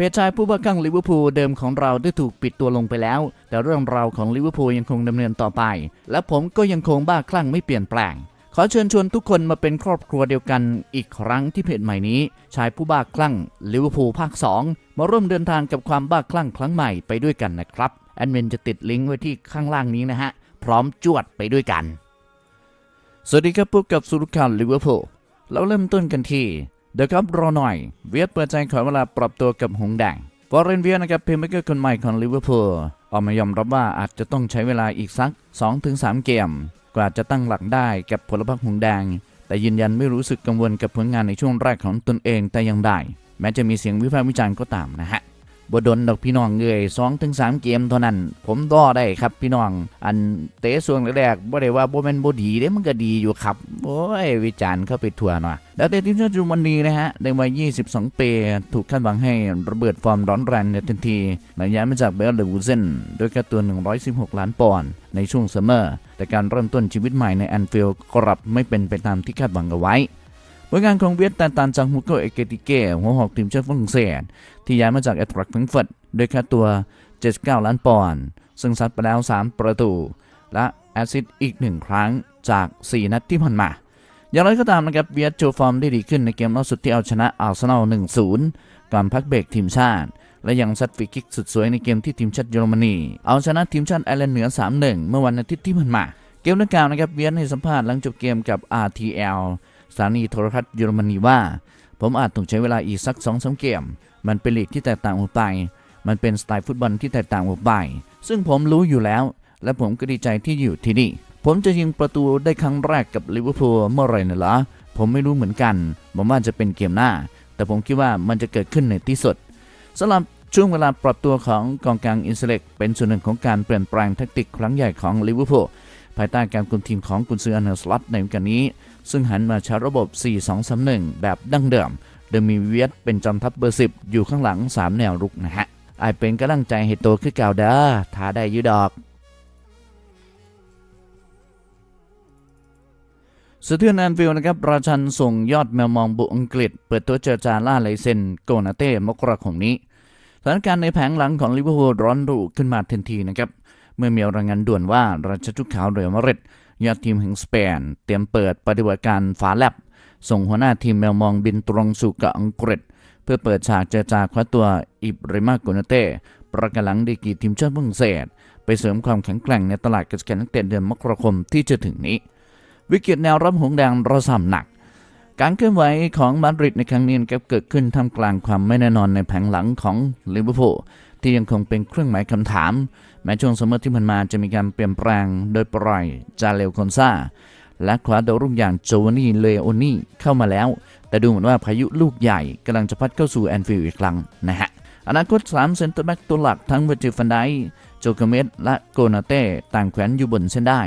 เพจชายผู้บ้าคลั่งลิเวอร์พูลเดิมของเราได้ถูกปิดตัวลงไปแล้ว แต่เรื่องราวของลิเวอร์พูลยังคงดำเนินต่อไป และผมก็ยังคงบ้าคลั่งไม่เปลี่ยนแปลง ขอเชิญชวนทุกคนมาเป็นครอบครัวเดียวกันอีกครั้งที่เพจใหม่นี้ ชายผู้บ้าคลั่งลิเวอร์พูลภาค 2 มาร่วมเดินทางกับความบ้าคลั่งครั้งใหม่ไปด้วยกันนะครับแอดมินจะติดลิงก์ไว้ที่ข้างล่างนี้นะฮะพร้อมจวดไปด้วยกัน สวัสดีครับพบกับสุรุขันลิเวอร์พูลเราเริ่มต้นกันที่ เดี๋ยวครับรอหน่อย เวียดเปิดใจขอเวลาปรับตัวกับหงแดงวอร์เรนเวียนะครับเพลย์เมกเกอร์คนใหม่ของลิเวอร์พูลออกมายอมรับว่าอาจจะต้องใช้เวลาอีกสัก 2-3 เกม กว่าจะตั้งหลักได้กับผลพรรคหงแดง แต่ยืนยันไม่รู้สึกกังวลกับผลงานในช่วงแรกของตนเองแต่อยังได้แม้จะมีเสียงวิพากษ์วิจารณ์ก็ตามนะฮะ บดนดอกพี่น้องเงยสองถึงสามเกมเท่านั้น ผมต่อได้ครับพี่น้อง อันเตะส่วนแรกๆบ่ได้ว่าโบแม่นบ่ดีเด้มันก็ดีอยู่ครับ โอ้ย วิจารณ์เข้าไปทั่วเนาะแล้วเตะทีมชาติเยอรมนีนะฮะในวัย 22 ปี ถูกคาดหวังให้ระเบิดฟอร์มร้อนแรงในทันทีหลังย้ายมาจากเบลเลวูเซนด้วยค่าตัว 116 ล้านปอนด์ในช่วงซัมเมอร์ แต่การเริ่มต้นชีวิตใหม่ในแอนฟิลด์กลับไม่เป็นไปตามที่คาดหวังเอาไว้ ผลงานของเวียดแตกต่างจากฮูโกเอเกติเก้หัวหอกทีมชาติฝรั่งเศส ที่ย้ายมาจากแอตรักฟิงเฟิร์ตด้วยค่าตัว 79 ล้านปอนด์ซึ่งซัดไปแล้ว 3 ประตู และแอสซิสต์อีก 1 ครั้งจาก 4 นัดที่ผ่านมา อย่างไรก็ตามนะครับเวียดโชว์ฟอร์มได้ดีขึ้นในเกมล่าสุดที่เอาชนะอาร์เซนอล 1-0 ก่อนพักเบรกทีมชาติ และยังซัดฟรีคิกสุดสวยในเกมที่ทีมชาติเยอรมนี เอาชนะทีมชาติไอร์แลนด์เหนือ 3-1 เมื่อวันอาทิตย์ที่ผ่านมา เกมดังกล่าวนะครับเวียดให้สัมภาษณ์หลังจบเกมกับ RTL สถานีโทรทัศน์เยอรมนีว่า ผมอาจต้องใช้เวลาอีกสัก2องสาเกม มันเป็นลีกที่แตกต่างออกไป มันเป็นสไตล์ฟุตบอลที่แตกต่างออกไป ซึ่งผมรู้อยู่แล้ว และผมก็ดีใจที่อยู่ที่นี่ ผมจะยิงประตูได้ครั้งแรกกับลิเวอร์พูลเมื่อไหร่นะเหรอผมไม่รู้เหมือนกันผมว่าจะเป็นเกมหน้า แต่ผมคิดว่ามันจะเกิดขึ้นในที่สุดสำหรับช่วงเวลาปรับตัวของกองกลางอินเซเล็กเป็นส่วนหนึ่งของการเปลี่ยนแปลงแทคติกครั้งใหญ่ของลิเวอร์พูลภายใต้การคุมทีมของกุนซืออันเนอร์สลอตในวันนี้ ซึ่งหันมาใช้ระบบ 4-2-3-1 แบบดั้งเดิม โดยมีเวียดเป็นจอมทัพเบอร์ 10 อยู่ข้างหลัง 3 แนวรุกนะฮะไอายเป็นกำลังใจให้โตขึ้นเก่าเด้อท้าได้ยุดอกสะเทือนแอนฟิลนะครับ ราชันส่งยอดแมวมองบุกอังกฤษ เปิดตัวเจรจาล่าไลเซนโกนาเต้มกราคมนี้สถานการณ์ในแผงหลังของลิเวอร์พูลร้อนรุ่ขึ้นมาทันทีนะครับ เมื่อมีรายงานด่วนว่าราชชุดขาวเรอัลมาดริด ยอดทีมแห่งสเปน เตรียมเปิดปฏิบัติการฝาแลบ ส่งหัวหน้าทีมแมวมองบินตรงสู่เกาะอังกฤษ เพื่อเปิดฉากเจรจาคว้าตัวอิบริมาโกนเต้ประกาศหลังดีกีทีมชาติฝรั่งเศส ไปเสริมความแข็งแกร่งในตลาดการจัดการนักเตะเดือนมกราคมที่จะถึงนี้ วิกฤตแนวรับหงแดงระส่ำหนักการเคลื่อนไหวของมาดริดในครั้งนี้นะครับเกิดขึ้นท่ามกลางความไม่แน่นอนในแผงหลังของลิเวอร์พูลที่ยังคงเป็นเครื่องหมายคำถาม แม้ช่วงสมมติที่ผ่านมาจะมีการเปลี่ยนแปลงโดยปล่อยจาเลวคอนซาและคว้าดาวรุ่งอย่างโจวานี่เลโอนี่เข้ามาแล้ว แต่ดูเหมือนว่าพายุลูกใหญ่กำลังจะพัดเข้าสู่แอนฟิลด์อีกครั้งนะฮะอนาคต3เซนเตอร์แบ็กตัวหลักทั้งเวอร์จิฟันไดโจเกเมสและโกนาเต้ต่างแขวนอยู่บนเส้นได้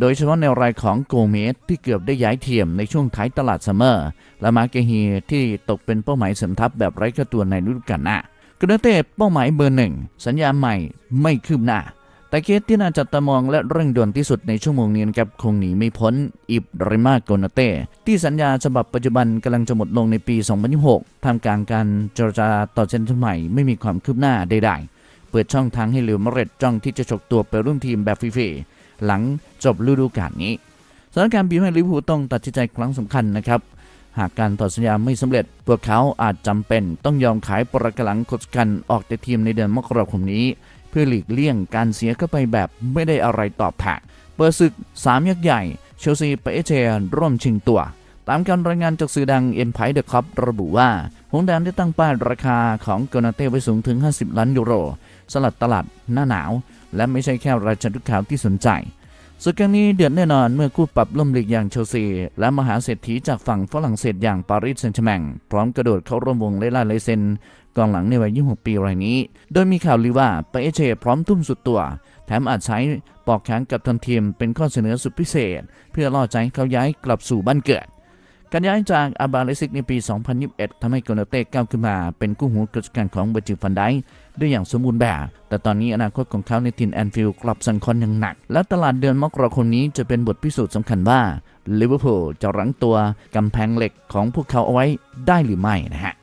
โดยเฉพาะในรายของโกเมสที่เกือบได้ย้ายเทียมในช่วงท้ายตลาดซัมเมอร์ และมาเกฮีที่ตกเป็นเป้าหมายเสริมทัพแบบไร้ค่าตัวในฤดูกาลหน้า กนาเต้เป้าหมายเบอร์หนึ่งสัญญาใหม่ไม่คืบหน้า แต่เคสที่น่าจับตามองและเร่งด่วนที่สุดในชั่วโมงนี้นะครับคงหนีไม่พ้นอิบริมาโกนาเต้ที่สัญญาฉบับปัจจุบันกำลังจะหมดลงในปี 2026ท่ามกลางการเจรจาต่อเซ็นใหม่ไม่มีความคืบหน้าใดๆเปิดช่องทางให้เหลิวมเรตจ้องที่จะฉกตัวไปร่วมทีมแบบฟรีๆหลังจบฤดูกาลนี้สถานการณ์บีบให้ลิเวอร์พูลต้องตัดสินใจครั้งสำคัญนะครับ หากการต่อสัญญาไม่สำเร็จ พวกเขาอาจจำเป็นต้องยอมขายปรกหลังกดกันออกจากทีมในเดือนมกราคมนี้ เพื่อหลีกเลี่ยงการเสียเข้าไปแบบไม่ได้อะไรตอบแทนเปิดศึก 3 ยักษ์ใหญ่ เชลซีไปเอเชียร่วมชิงตัว ตามการรายงานจากสื่อดังเอ็นไพเดอะคัพระบุว่าหงแดงได้ตั้งป้ายราคาของโกนาเต้ไว้สูงถึง 50 ล้านยูโรสำหรับตลาดหน้าหนาว และไม่ใช่แค่ราชดุขาวที่สนใจ ศึกครั้งนี้เดือดแน่นอนเมื่อคู่ปรับล่มลีกอย่างเชลซี และมหาเศรษฐีจากฝั่งฝรั่งเศสอย่างปารีสแซงต์แชร์แมงพร้อมกระโดดเข้าร่วมวงเล่ล่าเลเซนกองหลังในวัย 26 ปีรายนี้ โดยมีข่าวลือว่าปาเอเชพร้อมทุ่มสุดตัว แถมอาจใช้ปอกแขนกับทันทีมเป็นข้อเสนอสุดพิเศษ เพื่อล่อใจเขาย้ายกลับสู่บ้านเกิด การย้ายจากอาบาเลซิกในปี 2021 ทำให้โกนาเต้ก้าวขึ้นมาเป็นกู้หูกิจการของเบอร์จิฟันไดค์ได้อย่างสมบูรณ์แบบ แต่ตอนนี้อนาคตของเขาในทินแอนฟิลด์กลับสั่นคลอนอย่างหนัก และตลาดเดือนมกราคมนี้จะเป็นบทพิสูจน์สำคัญว่าลิเวอร์พูลจะรั้งตัวกำแพงเหล็กของพวกเขาเอาไว้ได้หรือไม่นะฮะ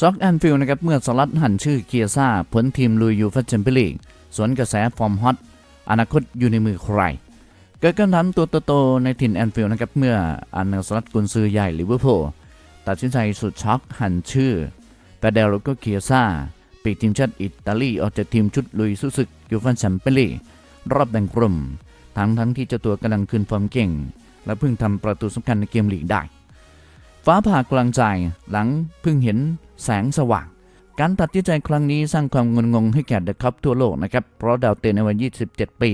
ซ็อกแอนฟิลด์นะครับเมื่อสลัดหันชื่อเกียร์ซ่าพ้นทีมลุยยูฟ่าแชมเปี้ยนลีกสวนกระแสฟอร์มฮอตอนาคตอยู่ในมือใคร เกิดการทำตัวโตๆในถิ่นแอนฟิลด์นะครับ เมื่ออันเนลสลัดกุนซือใหญ่ลิเวอร์พูลตัดสินใจสุดช็อกหันชื่อแปเดโรโกเกียซ่าปีกทีมชาติอิตาลีออกจากทีมชุดลุยสู้ศึกยูฟ่าแชมเปี้ยนลีกรอบแบ่งกลุ่ม ทั้งทั้งที่เจ้าตัวกำลังคืนฟอร์มเก่ง และเพิ่งทำประตูสำคัญในเกมลีกได้ ฟ้าผ่ากลางใจหลังเพิ่งเห็นแสงสว่าง การตัดสินใจครั้งนี้สร้างความงุนงงให้แก่เดอะคัพทั่วโลกนะครับ เพราะดาวเตะในวัย 27 ปี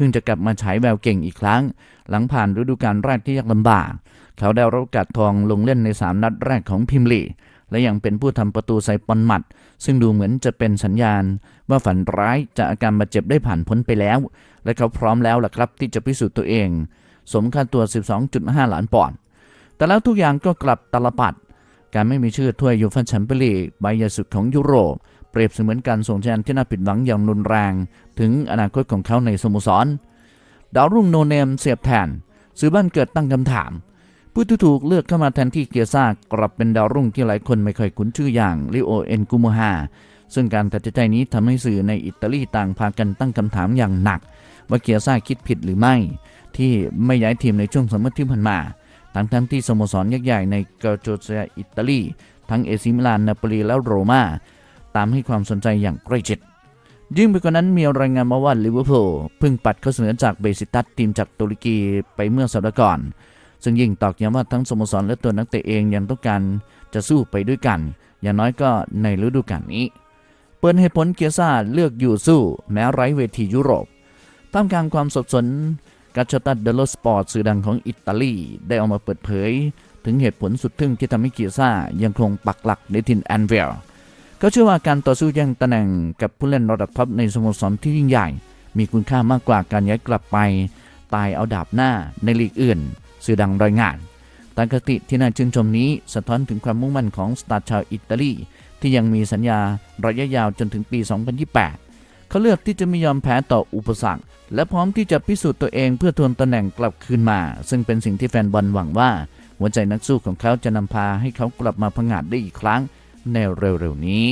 พิ่งจะกลับมาฉายแววเก่งอีกครั้ง หลังผ่านฤดูกาลแรกที่ยากลำบาก เขาได้รับกาสทองลงเล่นใน 3 นัดแรกของพิมลีและยังเป็นผู้ทำประตูใส่ปอนหมัด ซึ่งดูเหมือนจะเป็นสัญญาณ ว่าฝันร้ายจากอาการบาดเจ็บได้ผ่านพ้นไปแล้ว และเขาพร้อมแล้วล่ะครับที่จะพิสูจน์ตัวเอง สมค่าตัว 12.5 ล้านปอนด์แต่แล้วทุกอย่างก็กลับตลปัด การไม่มีชื่อถ้วยยูฟ่าแชมเปี้ยนลีกใบใหญ่สุดของยุโรป เปรียบเสมือนการส่งสัญญาณที่น่าผิดหวังอย่างรุนแรง ถึงอนาคตของเขาในสโมสร ดาวรุ่งโนเนมเสียบแทนสื่อบ้านเกิดตั้งคำถาม ผู้ที่ถูกเลือกเข้ามาแทนที่เกียร์ซ่ากลับเป็นดาวรุ่งที่หลายคนไม่เคยคุ้นชื่ออย่างลิโอเอ็นกุโมฮาซึ่งการตัดสินใจนี้ทำให้สื่อในอิตาลีต่างพากันตั้งคำถามอย่างหนัก ว่าเกียร์ซ่าคิดผิดหรือไม่ ที่ไม่ย้ายทีมในช่วงสมมติที่ผ่านมา ทั้งทั้งที่สโมสรยักษ์ใหญ่ในเกาโจเซียอิตาลี ทั้งเอซิมิลานนาโปลีและโรม่า ตามให้ความสนใจอย่างใกล้ชิดยิ่งไปกว่านั้นมีรายงานมาว่าลิเวอร์พูลเพิ่งปัดเข้อเสนอจากเบซิตัสทีมจากตุรกีไปเมื่อสัปดาห์ก่อน ซึ่งยิ่งตอกย้ำว่าทั้งสโมสรและตัวนักเตะเองยังต้องการจะสู้ไปด้วยกัน อย่างน้อยก็ในฤดูกาลนี้ เปิดเหตุผลเกียซ่าเลือกอยู่สู้แม้ไร้เวทียุโรปท่ามกลางความสับสนกัชตัดเดลโลสปอร์ตสื่อดังของอิตาลีได้ออกมาเปิดเผย ถึงเหตุผลสุดทึ่งที่ทำให้เกียซ่ายังคงปักหลักในถิ่นแอนเวล เขาเชื่อว่าการต่อสู้แย่งตำแหน่งกับผู้เล่นระดับท็อปในสโมสรที่ยิ่งใหญ่ มีคุณค่ามากกว่าการย้ายกลับไป ตายเอาดาบหน้าในลีกอื่น สื่อดังรายงานตามคติที่น่าชื่นชมนี้สะท้อนถึงความมุ่งมั่นของสตาร์ชาวอิตาลีที่ยังมีสัญญาระยะยาวจนถึงปี 2028 เขาเลือกที่จะไม่ยอมแพ้ต่ออุปสรรค และพร้อมที่จะพิสูจน์ตัวเองเพื่อทวงตำแหน่งกลับคืนมา ซึ่งเป็นสิ่งที่แฟนบอลหวังว่า หัวใจนักสู้ของเขาจะนำพาให้เขากลับมาพังงาดได้อีกครั้ง ในเร็วๆนี้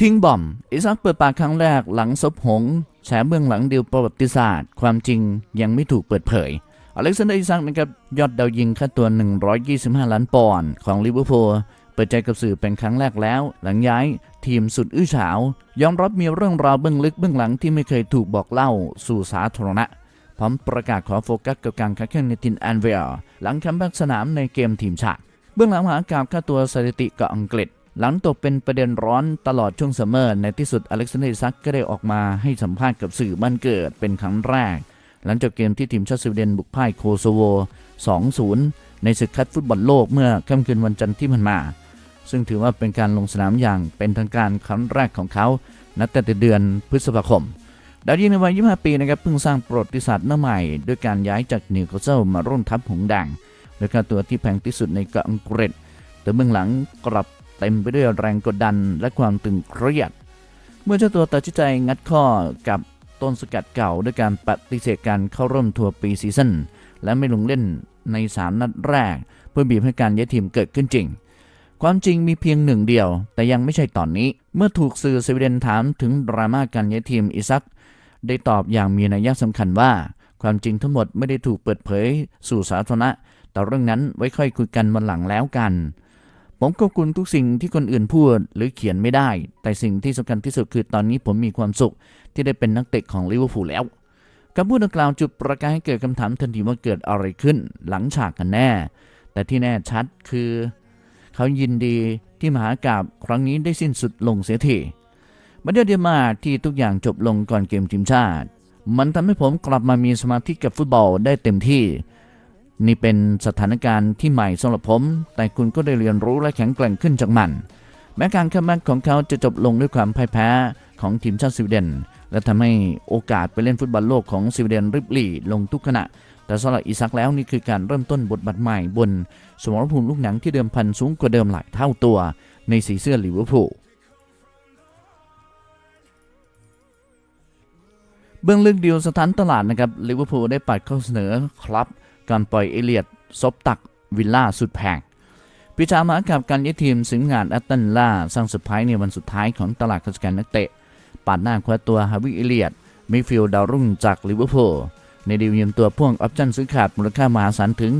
ทิ้งบอมอิซักเปิดปากครั้งแรกหลังซบหงแฉเบื้องหลังดีลประวัติศาสตร์ ความจริงยังไม่ถูกเปิดเผย อเล็กซานเดอร์อิซักนะครับยอดดาวยิงค่าตัว 125 ล้านปอนด์ของลิเวอร์พูลเปิดใจกับสื่อเป็นครั้งแรกแล้ว หลังย้ายทีมสุดอื้อฉาว ยอมรับมีเรื่องราวเบื้องลึกเบื้องหลังที่ไม่เคยถูกบอกเล่าสู่สาธารณะ พร้อมประกาศขอโฟกัสกับการค้าแข่งในทินแอนเวลหลังคัมแบ็กสนามในเกมทีมชาติ เบื้องหลังหากาบค่าตัวสถิติกับอังกฤษ หลังตกเป็นประเด็นร้อนตลอดช่วงซัมเมอร์ ในที่สุดอเล็กซานเดอร์ซักก็ได้ออกมาให้สัมภาษณ์กับสื่อบ้านเกิดเป็นครั้งแรก หลังจากเกมที่ทีมชาติสวีเดนบุกพ่ายโคโซโว 2-0 ในศึกคัดฟุตบอลโลกเมื่อค่ำคืนวันจันทร์ที่ผ่านมา ซึ่งถือว่าเป็นการลงสนามอย่างเป็นทางการครั้งแรกของเขานับแต่เดือนพฤษภาคม ดาวยิงในวัย 25 ปีนะครับเพิ่งสร้างประวัติศาสตร์หน้าใหม่ด้วยการย้ายจากนิวคาสเซิลมาร่วมทัพหงส์แดงโดยค่าตัวที่แพงที่สุดในเกาะอังกฤษ แต่เบื้องหลังกลับเต็มไปด้วยแรงกดดันและความตึงเครียด เมื่อเจ้าตัวตัดสินใจงัดข้อกับต้นสกัดเก่าด้วยการปฏิเสธการเข้าร่วมทัวร์ปีซีซั่นและไม่ลงเล่นในสามนัดแรก เพื่อบีบให้การย้ายทีมเกิดขึ้นจริง ความจริงมีเพียงหนึ่งเดียว แต่ยังไม่ใช่ตอนนี้ เมื่อถูกสื่อสวีเดนถามถึงดราม่าการย้ายทีมอิซัก ได้ตอบอย่างมีนัยสำคัญว่า ความจริงทั้งหมดไม่ได้ถูกเปิดเผยสู่สาธารณะ แต่เรื่องนั้นไว้ค่อยคุยกันวันหลังแล้วกัน ผมก็คุณทุกสิ่งที่คนอื่นพูดหรือเขียนไม่ได้ แต่สิ่งที่สำคัญที่สุดคือตอนนี้ผมมีความสุข ที่ได้เป็นนักเตะของลิเวอร์พูลแล้วคำพูดดังกล่าวจุดประกายให้เกิดคำถามทันทีว่าเกิดอะไรขึ้น หลังฉากกันแน่ แต่ที่แน่ชัดคือ เขายินดีที่มหากาบครั้งนี้ได้สิ้นสุดลงเสียที มันเดียวมาที่ทุกอย่างจบลงก่อนเกมทีมชาติ มันทำให้ผมกลับมามีสมาธิกับฟุตบอลได้เต็มที่ นี่เป็นสถานการณ์ที่ใหม่สำหรับผม แต่คุณก็ได้เรียนรู้และแข็งแกร่งขึ้นจากมัน แม้การคัมแบ็กของเขาจะจบลงด้วยความพ่ายแพ้ของทีมชาติสวีเดน และทำให้โอกาสไปเล่นฟุตบอลโลกของสวีเดนริบลี่ลงทุกขณะแต่สำหรับอิซักแล้วนี่คือการเริ่มต้นบทบาทใหม่บน สมรภูมิลูกหนังที่เดิมพันสูงกว่าเดิมหลายเท่าตัว ในสีเสื้อลิเวอร์พูล เบื้องลึกดีลสถานตลาดนะครับลิเวอร์พูลได้ปัดข้อเสนอครับการปล่อยเอเลียดซบตักวิลล่าสุดแพงพิจามากับการย้ายทีมสิงห์งานแอตตันล่าสร้างเซอร์ไพรส์ในวันสุดท้ายของตลาดข้าราชการนักเตะปาดหน้าคว้าตัวฮาวิเอเลียดมิฟิลดาวรุ่งจากลิเวอร์พูลในดีลยืมตัวพ่วงออปชั่นซื้อขาดมูลค่ามหาศาลถึง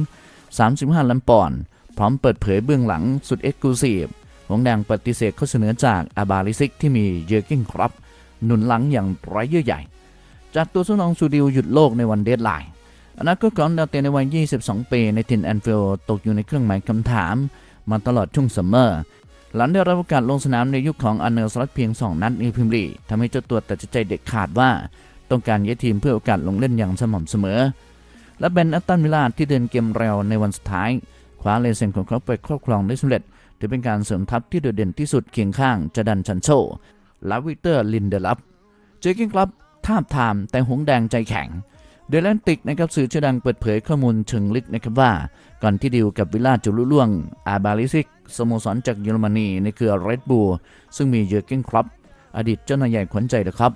35 ล้านปอนด์พร้อมเปิดเผยเบื้องหลังสุดเอ็กซ์คลูซีฟหงแดงปฏิเสธข้อเสนอจากอาบาลิซิกที่มีเยอร์กินครับหนุนหลังอย่างไร้เยื่อใหญ่ จากตัวสนองซูดิวหยุดโลกในวันเดดไลน์อนาคตของดาวเตะในวัย 22 ปี ในทินแอนฟิลด์ตกอยู่ในเครื่องหมายคำถาม มาตลอดช่วงซัมเมอร์ หลังได้รับโอกาสลงสนามในยุคของอันเนอร์สลัดเพียง 2 นัดในพรีเมียร์ลีทำให้เจ้าตัวตัดใจเด็ดขาดว่า ต้องการย้ายทีมเพื่อโอกาสลงเล่นอย่างสม่ำเสมอ และเบนอัตตันมิลาที่เดินเกมเร็วในวันสุดท้ายคว้าเลเซนของเขาไปครอบครองได้สำเร็จถือเป็นการเสริมทัพที่โดดเด่นที่สุดเคียงข้างจดันชันโชและวิกเตอร์ลินเดลับเจอกินครับ ทาบทามแต่หงแดงใจแข็งเดลแลนติกนะครับสื่อชื่อดังเปิดเผยข้อมูลเชิงลึกนะครับว่า ก่อนที่ดิวกับวิลล่าจะลุล่วง อาบาลิซิกสโมสรจากเยอรมนีในเครือเรดบูลซึ่งมีเยอร์เกนคลับอดีตเจ้านายใหญ่ขวัญใจนะครับ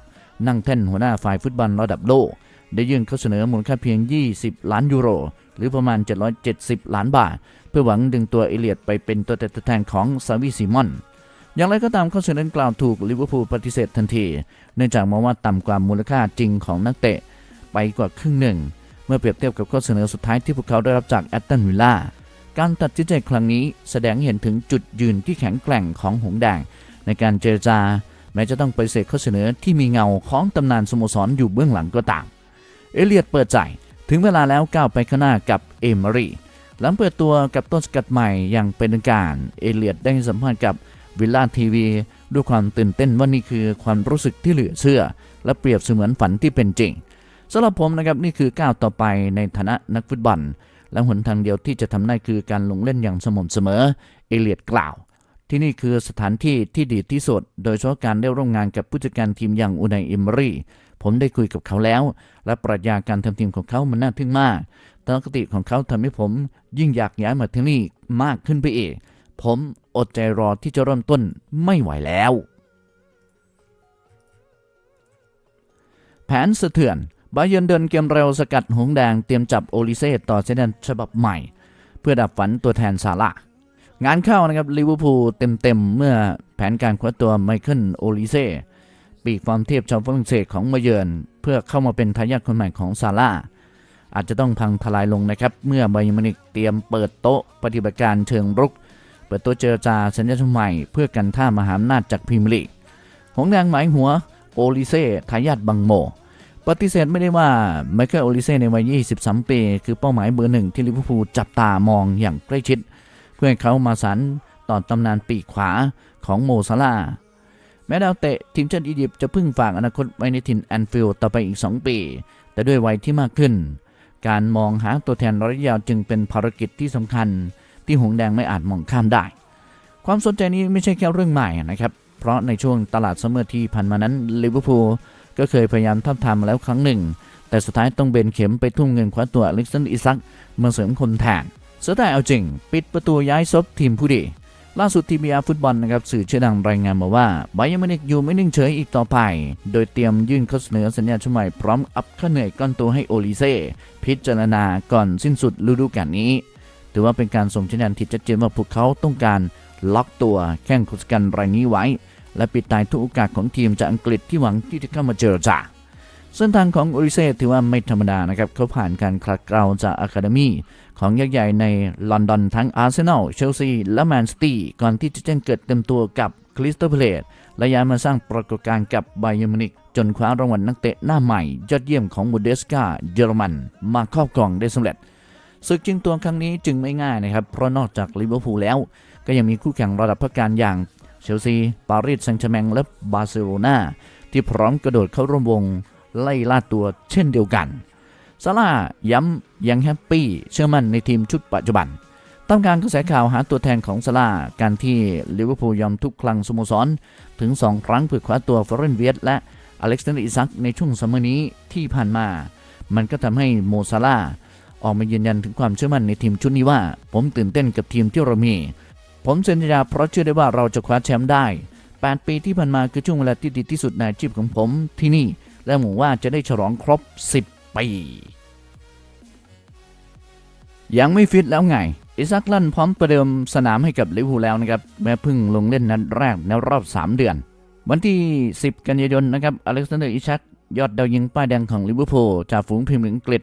นั่งแท่นหัวหน้าฝ่ายฟุตบอลระดับโลก ได้ยื่นข้อเสนอมูลค่าเพียง 20 ล้านยูโร หรือประมาณ 770 ล้านบาท เพื่อหวังดึงตัวเอเลียดไปเป็นตัวแทนของซาวิซิมอน อย่างไรก็ตามข้อเสนอดังกล่าวถูกลิเวอร์พูลปฏิเสธทันที เนื่องจากมองว่าต่ำกว่ามูลค่าจริงของนักเตะ ไปกว่าครึ่งหนึ่ง เมื่อเปรียบเทียบกับข้อเสนอสุดท้ายที่พวกเขาได้รับจากแอตตันวิลล่าการตัดสินใจครั้งนี้แสดงเห็นถึงจุดยืนที่แข็งแกร่งของหงแดง ในการเจรจา แม้จะต้องปฏิเสธข้อเสนอที่มีเงาของตำนานสโมสรอยู่เบื้องหลังก็ตาม เอเลียดเปิดใจถึงเวลาแล้วก้าวไปข้างหน้ากับเอมอรีหลังเปิดตัวกับต้นสกัดใหม่อย่างเป็นทางการ เอเลียดได้สัมภาษณ์กับ วิลล่าทีวีด้วยความตื่นเต้นว่านี่คือความรู้สึกที่เหลือเชื่อ และเปรียบเสมือนฝันที่เป็นจริงสำหรับผมนะครับนี่คือก้าวต่อไปในฐานะนักฟุตบอล และหนทางเดียวที่จะทำได้คือการลงเล่นอย่างสม่ำเสมอ เอเลียดกล่าว ที่นี่คือสถานที่ที่ดีที่สุด โดยเฉพาะการได้ร่วมงานกับผู้จัดการทีมอย่างอุนัยอิมรีผมได้คุยกับเขาแล้ว และปรัชญาการทำทีมของเขามันน่าทึ่งมากทัศนคติของเขาทำให้ผมยิ่งอยากย้ายมาที่นี่มากขึ้นไปอีก ผมอดใจรอที่จะเริ่มต้นไม่ไหวแล้ว แผนสะเทือนบาเยนเดินเกมเร็วสกัดหงแดงเตรียมจับโอลิเซ่ต่อเซนนฉบับใหม่ เพื่อดับฝันตัวแทนซาร่างานเข้านะครับลิเวอร์พูลเต็มๆ เมื่อแผนการคว้าตัวไมเคิลโอลิเซ่ปีกฟอร์มเทียบชาวฝรั่งเศสของมาเยิร์นเพื่อเข้ามาเป็นทายาทคนใหม่ของซาร่าอาจจะต้องพังทลายลงนะครับ เมื่อไบายร์นมินิกเตรียมเปิดโต๊ะปฏิบัติการเชิงรุก เปิดตัวเจรจาสัญญาฉบับใหม่เพื่อกันท่ามหาอำนาจจากพรีเมียร์ลีกหงแดงหมายหัวโอลิเซ่ทายาทบังโม ปฏิเสธไม่ได้ว่าไมเคิลโอลิเซ่ในวัย 23 ปี คือเป้าหมายเบอร์หนึ่งที่ลิเวอร์พูลจับตามองอย่างใกล้ชิด เพื่อให้เขามาสานต่อตำนานปีกขวาของโมซาลาแม้ดาวเตะทีมชาติอียิปต์จะพึ่งฝากอนาคตไว้ในถิ่นแอนฟิลด์ต่อไปอีก 2 ปี แต่ด้วยวัยที่มากขึ้น การมองหาตัวแทนระยะยาวจึงเป็นภารกิจที่สำคัญ ที่หงแดงไม่อาจมองข้ามได้ ความสนใจนี้ไม่ใช่แค่เรื่องใหม่นะครับ เพราะในช่วงตลาดซัมเมอร์ที่ผ่านมานั้นลิเวอร์พูลก็เคยพยายามทับทามมาแล้วครั้งหนึ่ง แต่สุดท้ายต้องเบนเข็มไปทุ่มเงินคว้าตัวอเล็กซานดอร์อิซักมาเสริมคนแทนเสุดท้ายเอาจริง ปิดประตูย้ายซบทีมผู้ดี ล่าสุดทีบีอาฟุตบอลนะครับสื่อชื่อดังรายงานมาว่าไบยมินิกอยู่ไม่นิ่งเฉยอีกต่อไป โดยเตรียมยื่นข้อเสนอสัญญาฉบับใหม่พร้อมอัพค่าเหนื่อยก้อนตัวให้โอลิเซ่พิจารณาก่อนสิ้นสุดฤดูกาลนี้ ถือว่าเป็นการส่งสัญญาณที่ชัดเจนว่าพวกเขาต้องการล็อกตัวแข้งคุสกันรายนี้ไว้ และปิดตายทุกโอกาสของทีมจากอังกฤษที่หวังที่จะเข้ามาเจรจาเส้นทางของโอริเซ่ถือว่าไม่ธรรมดานะครับ เขาผ่านการคลัดเกลาจากอะคาเดมีของยักษ์ใหญ่ในลอนดอนทั้งอาร์เซนอล เชลซี และแมนซิตี้ ก่อนที่จะแจ้งเกิดเต็มตัวกับคริสตัลเพลตและย้ายมาสร้างปรากฏการณ์กับไบเยอร์มินิกจนคว้ารางวัลนักเตะหน้าใหม่ ยอดเยี่ยมของบูเดสกาเยอรมัน มาครอบครองได้สำเร็จ ศึกชิงตัวครั้งนี้จึงไม่ง่ายนะครับ เพราะนอกจากลิเวอร์พูลแล้ว ก็ยังมีคู่แข่งระดับพักการอย่างเชลซี ปารีสแซงต์แชร์แมงและบาร์เซโลนาที่พร้อมกระโดดเข้าร่วมวงไล่ล่าตัวเช่นเดียวกันซาร่าย้ำยังแฮปปี้เชื่อมั่นในทีมชุดปัจจุบันตามการกระแสข่าวหาตัวแทนของซาร่าการที่ลิเวอร์พูลยอมทุกครั้งสโมสร ถึง 2 ครั้งเพื่อคว้าตัวฟอเรนเวียตและอเล็กซานเดอร์อิซักในช่วงซัมเมอร์นี้ที่ผ่านมา มันก็ทำให้โมซาร่า ออกมายืนยันถึงความเชื่อมั่นในทีมชุดนี้ว่า ผมตื่นเต้นกับทีมที่เรามี ผมเซ็นสัญญาเพราะเชื่อได้ว่าเราจะคว้าแชมป์ได้ 8 ปีที่ผ่านมาคือช่วงเวลาที่ดีที่สุดในอาชีพของผมที่นี่ และหวังว่าจะได้ฉลองครบ 10 ปี ยังไม่ฟิตแล้วไงอิซักลั่นพร้อมประเดิมสนามให้กับลิเวอร์พูลแล้วนะครับแม้เพิ่งลงเล่นนัดแรกในรอบ 3 เดือน วันที่ 10 กันยายนนะครับอเล็กซานเดอร์อิชักยอดดาวยิงป้ายแดงของลิเวอร์พูลจากฝูงพรีเมียร์ลีกอังกฤษ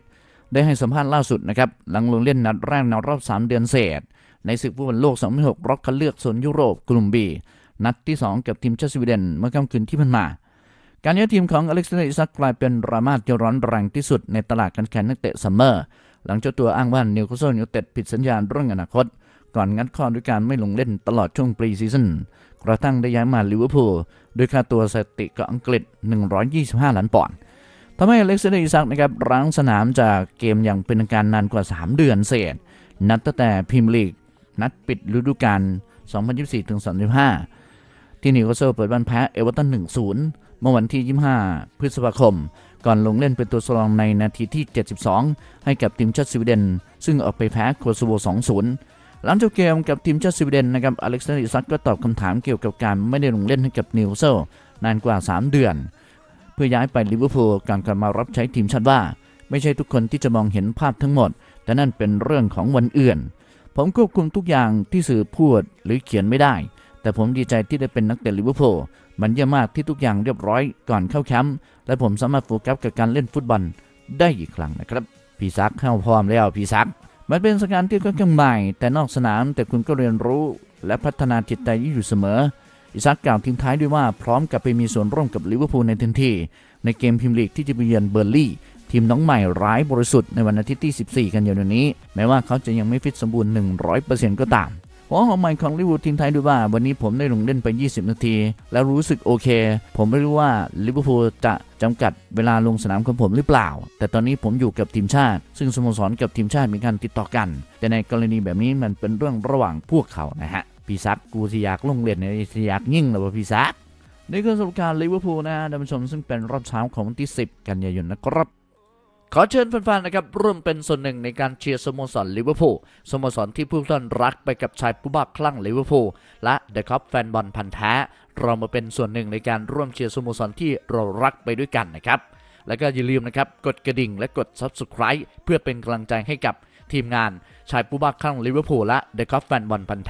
ได้ให้สัมภาษณ์ล่าสุดนะครับหลังลงเล่นนัดแรกในรอบ 3 เดือนเศษ ในศึกฟุตบอลโลก 2006รอบคัดเลือกโซนยุโรปกลุ่มบีนัดที่ 2 กับทีมชาติสวีเดนเมื่อค่ำคืนที่ผ่านมา การย้ายทีมของอเล็กซานเดอร์อิซักกลายเป็นรามาที่ร้อนแรงที่สุดในตลาดการแข่งนักเตะซัมเมอร์หลังเจ้าตัวอ้างว่านิวคาสเซิลยูไนเต็ดผิดสัญญาณเรื่องอนาคต ก่อนงัดข้อด้วยการไม่ลงเล่นตลอดช่วงปรีซีซั่นกระทั่งได้ย้ายมาลิเวอร์พูลด้วยค่าตัวสถิติกับอังกฤษ 125 ล้านปอนด์ำให้อเล็กซานเดอร์อิซักนะครับร้างสนามจากเกมอย่างเป็นการนานกว่า 3 เดือนเศษ นัดตั้งแต่พรีเมียร์ลีก นัดปิดฤดูกาล 2024-35ที่นิวคาสเซิลเปิดบ้านแพ้เอเวอร์ตัน 1-0 เมื่อวันที่ 25 พฤษภาคม ก่อนลงเล่นเป็นตัวสรองในนาทีที่ 72 ให้กับทีมชาติสวีเดน ซึ่งออกไปแพ้โคโซโว 2-0หลังจบเกมกับทีมชาติสวีเดนนะครับอเล็กซานเดอร์อิซักก็ตอบคำถามเกี่ยวกับการไม่ได้ลงเล่นให้กับนิวคาสเซิลนานกว่า 3 เดือน เพื่อย้ายไปลิเวอร์พูลการกลับมารับใช้ทีมชาติว่า ไม่ใช่ทุกคนที่จะมองเห็นภาพทั้งหมด แต่นั่นเป็นเรื่องของวันอื่น ผมควบคุมทุกอย่างที่สื่อพูดหรือเขียนไม่ได้ แต่ผมดีใจที่ได้เป็นนักเตะลิเวอร์พูลมันเยี่ยมมากที่ทุกอย่างเรียบร้อยก่อนเข้าแคมป์และผมสามารถโฟกัสกับการเล่นฟุตบอลได้อีกครั้งนะครับพี่ซักเข้าพร้อมแล้วพี่ซัก มันเป็นสถานที่ค่อนข้างใหม่แต่นอกสนามแต่คุณก็เรียนรู้ และพัฒนาจิตใจอยู่เสมอ อิซักกล่าวทิ้งท้ายด้วยว่าพร้อมกับไปมีส่วนร่วมกับลิเวอร์พูลในทันทีในเกมพรีเมียร์ลีกที่จะไปเยือนเบอร์ลี่ทีมน้องใหม่ร้ายบริสุทธิ์ในวันอาทิตย์ที่ 14 กันยายนนี้ แม้ว่าเขาจะยังไม่ฟิตสมบูรณ์ 100%ก็ตามหัวหอมใหม่ของลิเวอร์พูลทิ้งท้ายด้วยว่า วันนี้ผมได้ลงเล่นไป 20 นาที แล้วรู้สึกโอเค ผมไม่รู้ว่าลิเวอร์พูลจะจำกัดเวลาลงสนามของผมหรือเปล่า แต่ตอนนี้ผมอยู่กับทีมชาติ ซึ่งสโมสรกับทีมชาติมีการติดต่อกัน แต่ในกรณีแบบนี้มันเป็นเรื่องระหว่างพวกเขานะฮะ พี่ซักกูที่อยากลงเล่นในที่อยากยิ่งเลยว่าพี่ซักนี่คือสรุปการลิเวอร์พูลนะท่านผู้ชมซึ่งเป็นรอบเช้าของวันที่ 10 กันยายนนะครับขอเชิญแฟนๆนะครับร่วมเป็นส่วนหนึ่งในการเชียร์สโมสรลิเวอร์พูลสโมสรที่ผู้ท่านรักไปกับชายผู้บ้าคลั่งลิเวอร์พูลและเดอะคัพแฟนบอลพันธ์แท้เรามาเป็นส่วนหนึ่งในการร่วมเชียร์สโมสรที่เรารักไปด้วยกันนะครับ แล้วก็อย่าลืมนะครับกดกระดิ่งและกด Subscribe เพื่อเป็นกำลังใจให้กับทีมงานชายผู้บ้าคลั่งลิเวอร์พูลและเดอะคัพแฟนบอลพันธ์แ